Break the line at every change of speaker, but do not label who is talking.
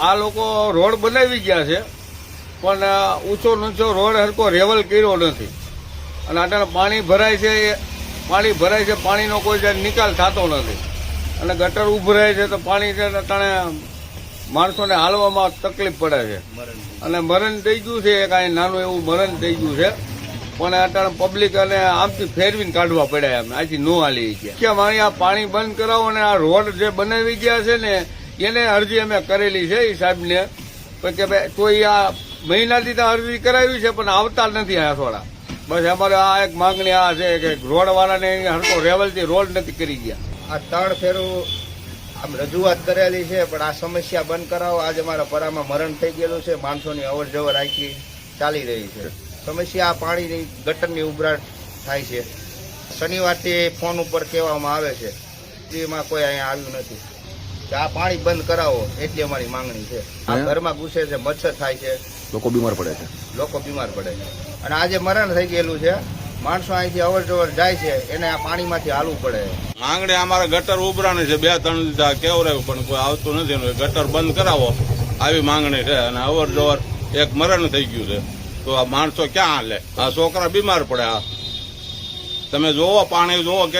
આ લોકો રોડ બનાવી ગયા છે, પણ ઊંચો નીચો રોડ હરકો રેવલ કર્યો નથી. અને અત્યારે પાણી ભરાય છે પાણી ભરાય છે, પાણીનો કોઈ નિકાલ થતો નથી. અને ગટર ઉભરાય છે, તો પાણી છે અટાણે માણસોને હાલવામાં તકલીફ પડે છે. અને મરણ થઈ ગયું છે કાંઈ નાનું એવું મરણ થઈ ગયું છે. પણ અત્યારે પબ્લિક અને આમથી ફેરવીને કાઢવા પડ્યા એમ. આથી નો હાલી ગયા મારી આ પાણી બંધ કરાવો અને આ રોડ જે બનાવી ગયા છે ને એને અરજી અમે કરેલી છે એ સાહેબને. કે ભાઈ તો ઈ આ મહિનાથી તો અરજી કરાવી છે, પણ આવતા નથી આ થોડા. બસ અમારે આ એક માંગણી આ છે કે રોડવાળાને હરકો રેવલથી રોડ નથી કરી ગયા.
આ ત્રણ ફેરું આમ રજૂઆત કરેલી છે, પણ આ સમસ્યા બંધ કરાવો. આજે મારા પરામાં મરણ થઈ ગયેલું છે, માણસોની અવર જવર આખી ચાલી રહી છે. સમસ્યા આ પાણીની ગટરની ઉભરાટ થાય છે. શનિવારથી ફોન ઉપર કહેવામાં આવે છે એમાં કોઈ અહીંયા આવ્યું નથી. કે આ પાણી બંધ કરાવો એટલી અમારી માંગણી છે. આ ઘરમાં ઘૂસે છે મચ્છર થાય છે.
લોકો બીમાર પડે છે.
લોકો બીમાર પડે છે. અને આજે મરણ થઈ ગયેલું છે. માણસો અહીંથી અવર જવર જાય છે એને આ પાણીમાંથી હાલવું પડે.
માંગણી અમારે ગટર ઉભરાણી છે બે ત્રણ દીધા કેવરાયું પણ કોઈ આવતું નથી એનું. ગટર બંધ કરાવો. આવી માંગણી છે અને અવર જવર એક મરણ થઈ ગયું છે. તો આ માણસો ક્યાં હાલે? આ છોકરા બીમાર પડે આ તમે જોવો પાણી જોવો કે